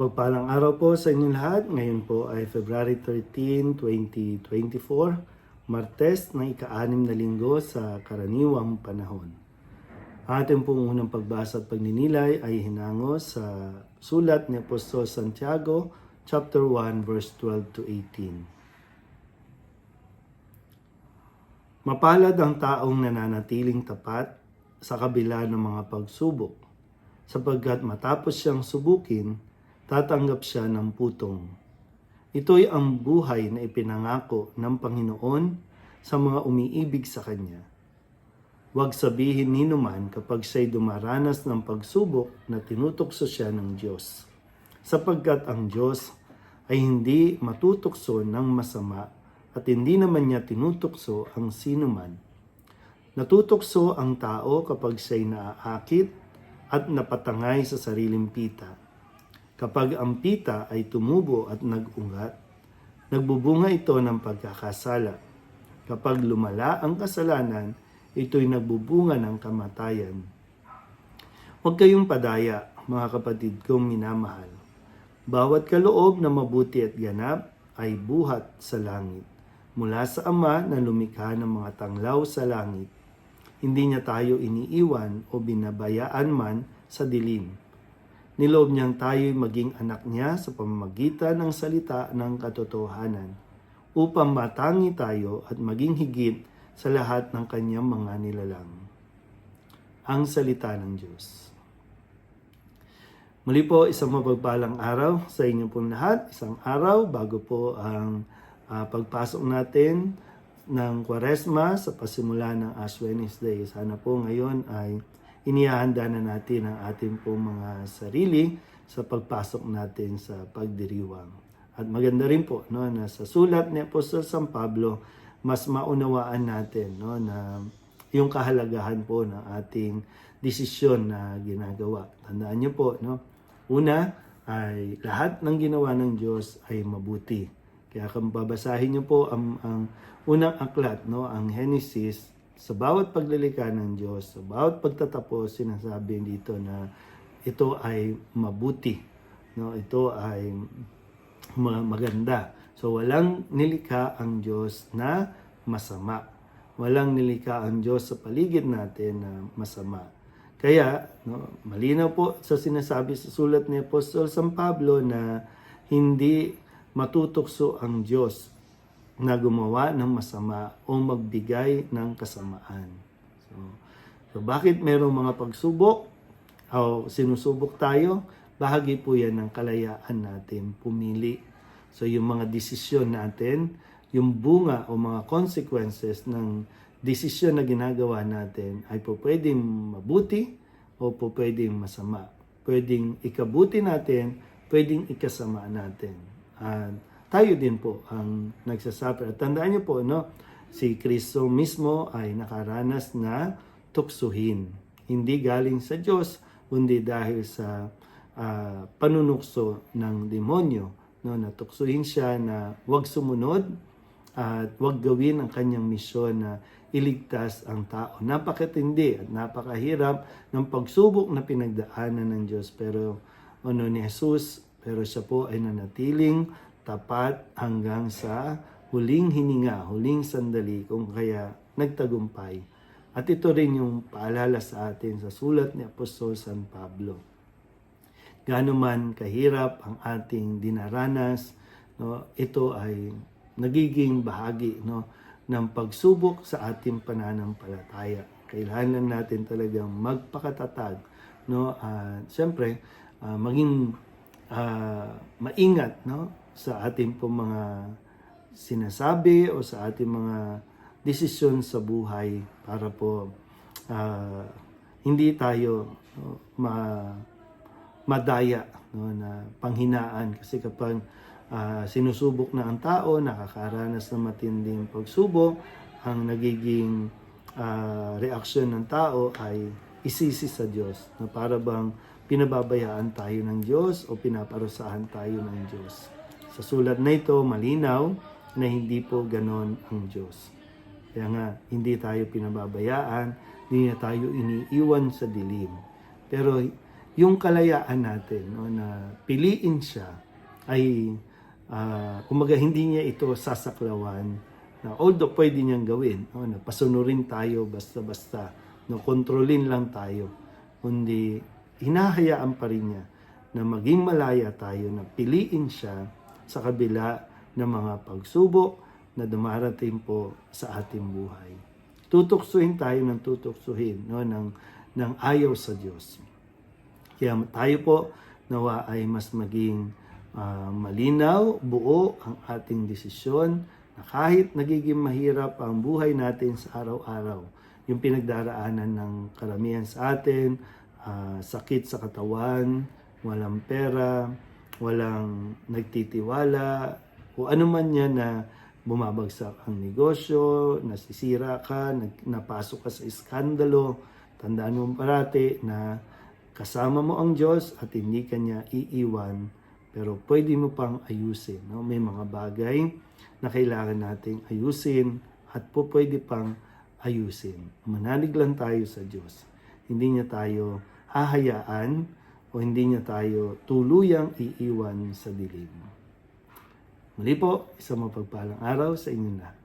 Mapagpalang araw po sa inyong lahat, ngayon po ay February 13, 2024, Martes na ika-anim na linggo sa karaniwang panahon. Ating pong unang pagbasa at pagninilay ay hinango sa sulat ni Apostol Santiago, chapter 1, verse 12 to 18. Mapalad ang taong nananatiling tapat sa kabila ng mga pagsubok, sapagkat matapos siyang subukin, tatanggap siya ng putong. Ito'y ang buhay na ipinangako ng Panginoon sa mga umiibig sa Kanya. Huwag sabihin ni numan kapag siya'y dumaranas ng pagsubok na tinutukso siya ng Diyos. Sapagkat ang Diyos ay hindi matutukso ng masama at hindi naman niya tinutukso ang sinuman. Natutukso ang tao kapag siya'y naaakit at napatangay sa sariling pita. Kapag ang pita ay tumubo at nag-ungat, nagbubunga ito ng pagkakasala. Kapag lumala ang kasalanan, ito'y nagbubunga ng kamatayan. Huwag kayong padaya, mga kapatid kong minamahal. Bawat kaloob na mabuti at ganap ay buhat sa langit. Mula sa Ama na lumikha ng mga tanglaw sa langit. Hindi niya tayo iniiwan o binabayaan man sa dilim Niloob niyang tayo'y maging anak niya sa pamamagitan ng salita ng katotohanan upang matangi tayo at maging higit sa lahat ng kanyang mga nilalang. Ang salita ng Diyos. Muli po, isang mapagpalang araw sa inyo pong lahat. Isang araw bago po ang ah, pagpasok natin ng Kwaresma sa pasimula ng Ash Wednesday. Sana po ngayon ay inihahanda na natin ang ating pong mga sarili sa pagpasok natin sa pagdiriwang. At maganda rin po no, na sa sulat ni Apostol San Pablo, mas maunawaan natin no, na yung kahalagahan po ng ating desisyon na ginagawa. Tandaan niyo po, no, una ay lahat ng ginawa ng Diyos ay mabuti. Kaya kung babasahin niyo po ang, ang unang aklat, no, ang Genesis, sa bawat paglilikha ng Diyos, sa bawat pagtatapos, sinasabi dito na ito ay mabuti. No? Ito ay ma- maganda. So walang nilikha ang Diyos na masama. Walang nilikha ang Diyos sa paligid natin na masama. Kaya, no, malinaw po sa sinasabi sa sulat ni Apostol San Pablo na hindi matutukso ang Diyos na gumawa ng masama o magbigay ng kasamaan. So, so bakit merong mga pagsubok o sinusubok tayo? Bahagi po yan ng kalayaan natin pumili. So yung mga desisyon natin, yung bunga o mga consequences ng desisyon na ginagawa natin ay po pwedeng mabuti o po pwedeng masama. Pwedeng ikabuti natin, pwedeng ikasama natin. At tayo din po ang nagsasuffer. At tandaan niyo po, no, si Kristo mismo ay nakaranas na tuksuhin. Hindi galing sa Diyos, kundi dahil sa ah, panunukso ng demonyo. No, natuksuhin siya na huwag sumunod at huwag gawin ang kanyang misyon na iligtas ang tao. Napakatindi at napakahirap ng pagsubok na pinagdaanan ng Diyos. Pero ano ni Jesus, pero siya po ay nanatiling tapat hanggang sa huling hininga, huling sandali kung kaya nagtagumpay. At ito rin yung paalala sa atin sa sulat ni Apostol San Pablo. Gaano man kahirap ang ating dinaranas, no, ito ay nagiging bahagi no, ng pagsubok sa ating pananampalataya. Kailangan lang natin talagang magpakatatag. No? At siyempre, ah, maging ah, maingat no? Sa ating po mga sinasabi o sa ating mga desisyon sa buhay para po ah, hindi tayo no, ma madaya no, na panghinaan kasi kapag ah, sinusubok na ang tao, nakakaranas ng matinding pagsubok, ang nagiging ah, reaksyon ng tao ay isisi sa Diyos na para bang pinababayaan tayo ng Diyos o pinaparusahan tayo ng Diyos. Sa sulat na ito, malinaw na hindi po ganon ang Diyos. Kaya nga, hindi tayo pinababayaan, hindi na tayo iniiwan sa dilim. Pero yung kalayaan natin no, na piliin siya ay ah, kumaga hindi niya ito sasaklawan na although pwede niyang gawin no, na pasunurin tayo basta-basta no, kontrolin lang tayo kundi hinahayaan pa rin niya na maging malaya tayo na piliin siya sa kabila ng mga pagsubok na dumarating po sa ating buhay. Tutuksuhin tayo ng tutuksuhin no, ng, ng ayaw sa Diyos. Kaya tayo po nawa ay mas maging ah, malinaw, buo ang ating desisyon na kahit nagiging mahirap ang buhay natin sa araw-araw, yung pinagdaraanan ng karamihan sa atin, ah, sakit sa katawan, walang pera, walang nagtitiwala, o ano man yan na bumabagsak ang negosyo, nasisira ka, nag, napasok ka sa iskandalo, tandaan mo parati na kasama mo ang Diyos at hindi ka niya iiwan, pero pwede mo pang ayusin. No? May mga bagay na kailangan nating ayusin at po pwede pang ayusin. Manalig lang tayo sa Diyos. Hindi niya tayo hahayaan o hindi niya tayo tuluyang iiwan sa dilim. Muli po, isang mapagpalang araw sa inyo lahat.